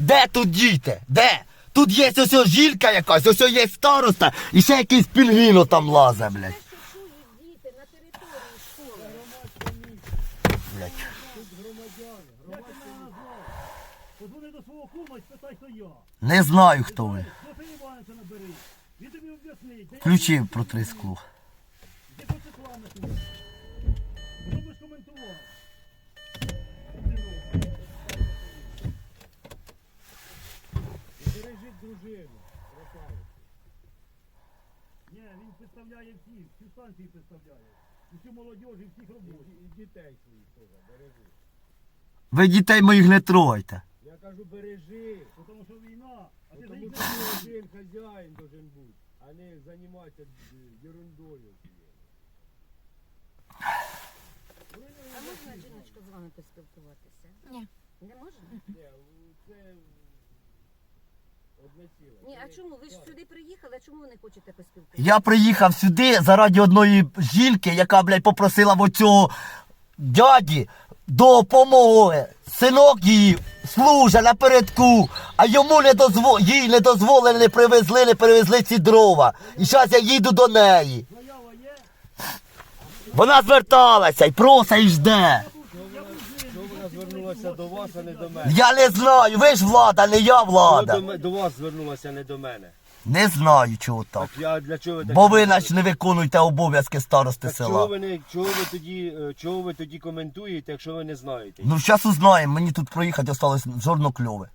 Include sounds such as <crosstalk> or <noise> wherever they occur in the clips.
Де тут діти? Де? Тут є ось ось жінка якась, ось є староста і ще якийсь пінгвіно там лазе, блядь. Діти на території школи. блядь. Подзвони до свого кума і я. Не знаю, хто ви. Зофія Івановича набери. Він тобі об'яснить. Скло. Де Коцеклана тобі? Будеш коментувати. Бережіть дружину. Ні, він представляє всіх, всю станцію представляє. Усю молодіж і всіх робочих. І дітей своїх теж, бережи. Ви дітей моїх не трогайте. Я кажу, бережи, Тому що війна, а ти тому що ти один хазяїн должен бути, а не займатися е, ерундою. А можна жіночка з вами поспілкуватися? Ні. Не можна? Ні, це. Ні, а чому? Ви ж сюди приїхали, а чому ви не хочете поспілкуватися? Я приїхав сюди заради одної жінки, яка, блядь, попросила в оцього дяді допомоги. Синок її служить напередку, а йому не дозво... їй не дозволили, не привезли, не привезли ці дрова. І зараз я їду до неї. Вона зверталася і просить і жде. Звернулася до вас, а не до мене? Я не знаю, ви ж влада, не я влада. до, до вас звернулася, а не до мене? Не знаю, чого так. Так я для чого ви так? Бо ви наче не виконуєте обов'язки старости Так чого села. ви не чого ви тоді е, чого ви тоді коментуєте, якщо ви не знаєте? Ну, зараз узнаємо, мені тут проїхати осталось жорнокльове.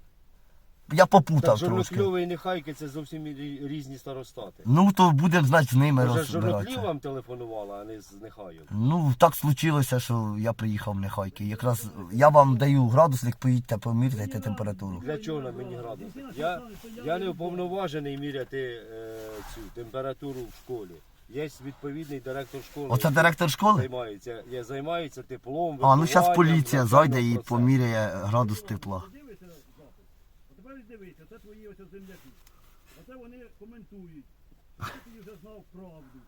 Я попутав трошки. жорнокльовий і нехайки це зовсім рі- різні старостати. Ну, то будемо, значить, з ними Може, жорноклів розбиратися. вам телефонувала, а не з нехаю. Ну, так случилося, що я приїхав в Нехайки. Якраз я вам даю градусник, поїдьте, поміряйте температуру. Для чого на мені градус? Я, я не уповноважений міряти е, цю температуру в школі. Є відповідний директор школи. Оце який директор школи? Займається, я займається теплом. А, ну зараз вихованням, поліція зайде і поміряє градус тепла. Дивися запит. А тепер дивися, це твої ось земляки. Оце вони коментують. Ти вже знав правду.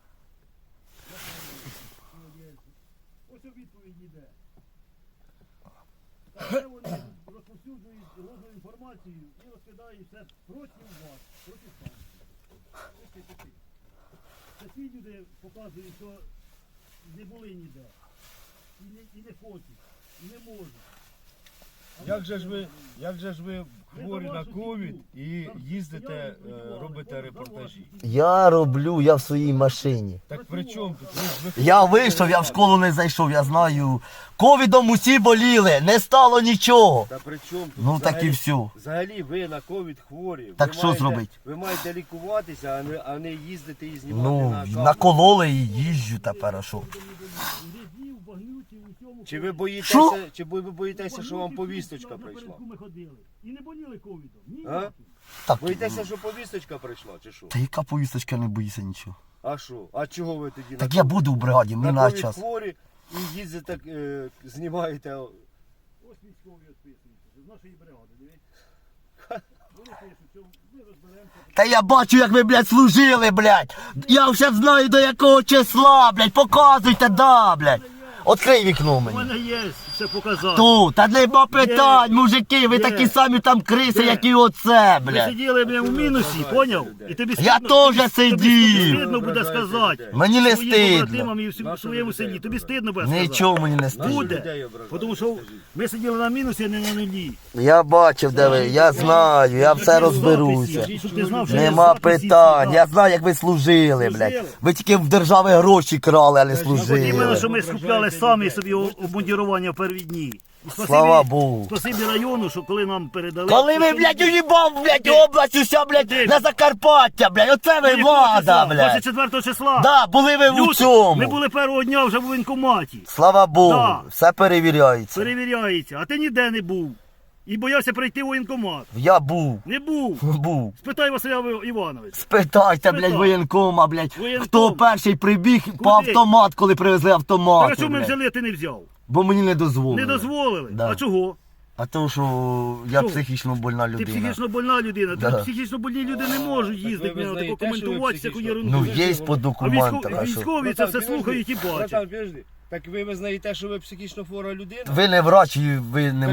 Ось у відповідь йде. Так, це вони розповсюджують ложну інформацію і розкидають все проти вас, проти станції. Ось. Ці люди показують, що не були ніде. І не, і не хочуть, і не можуть. Як же ж ви, як же ж ви хворі на ковід і їздите, е, робите репортажі? Я роблю, я в своїй машині. Так при чому тут? Ви ж ви- Я вийшов, я в школу не зайшов, я знаю. Ковідом усі боліли, не стало нічого. Та при чому тут? Ну так і Взагалі- все. Взагалі ви на ковід хворі. Так Ви що маєте- зробить? Ви маєте лікуватися, а не, а не їздити і знімати Ну, на камеру. накололи і їжджу тепер, а що? Грязні, в багнюці, у цьому. Чи ви Що? боїтеся, чи ви боїтеся, що вам повісточка прийшла? Ми ходили. І не боліли ковідом. Ні. А? Так, Боїтеся, що повісточка прийшла, чи що? та яка повісточка не боїться нічого. А що? А чого ви тоді Так я буду в бригаді, мені на на час. хворі і їздите, е, знімаєте. Ось військові відписуються. З нашої бригади, дивіться. <laughs> Вони пишуть, що ми розберемося. Та я бачу, як ви, блядь, служили, блядь. Я вже знаю до якого числа, блядь. Показуйте, да, блядь. Открий вікно У мене є все показати. Тут, та нема питань, мужики, ви Є. такі самі там криси, Є. як і оце, Ми блядь. сиділи блядь, у мінусі, поняв? І тобі Я теж сидів. Тобі стидно буде сказати. Мені не Своїм стидно. побратимам і всім- своєму селі. Тобі стидно буде сказати. Нічого мені не стидно. Буде. Тому що ми сиділи на мінусі, а не на нулі. Я бачив, де ви, я знаю, я все розберуся. Щоб ти знав, що є Нема питань, я знаю, як ви служили, блядь. Ви тільки в держави гроші крали, а не От іменно, служили. що ми скупляли самі собі обмундірування І спасибі- Слава Богу. Спасибі району, що коли нам передали. Коли ви, блядь, уїбав, блядь, область уся, блядь, на Закарпаття, блядь, оце ви влада, блядь. 24 числа. Да, були ви в Люди, Ми цьому. були першого дня вже в воєнкоматі. Слава Богу, Да. все перевіряється. Перевіряється. А ти ніде не був. І боявся прийти в воєнкомат. Я був, Не був. <laughs> був. Спитай Василя Івановича. Спитайте, блядь, воєнкома, блядь, Воєнком. хто перший прибіг по автомат, коли привезли автомат. а чому ми взяли, ти не взяв? Бо мені не дозволили. Не дозволили. Да. А чого? А то, що я Чого? психічно больна Ти людина. психічно больна людина. Да. Ти психічно больні люди не можуть їздити, ви тако визнаєте, що ви коментувати всяку психічно? ерунду. Ну, є по А документах, військо- а що? військові це все слухають і бачать. Так ви визнаєте, що ви психічно хвора людина? Ви не врач і ви не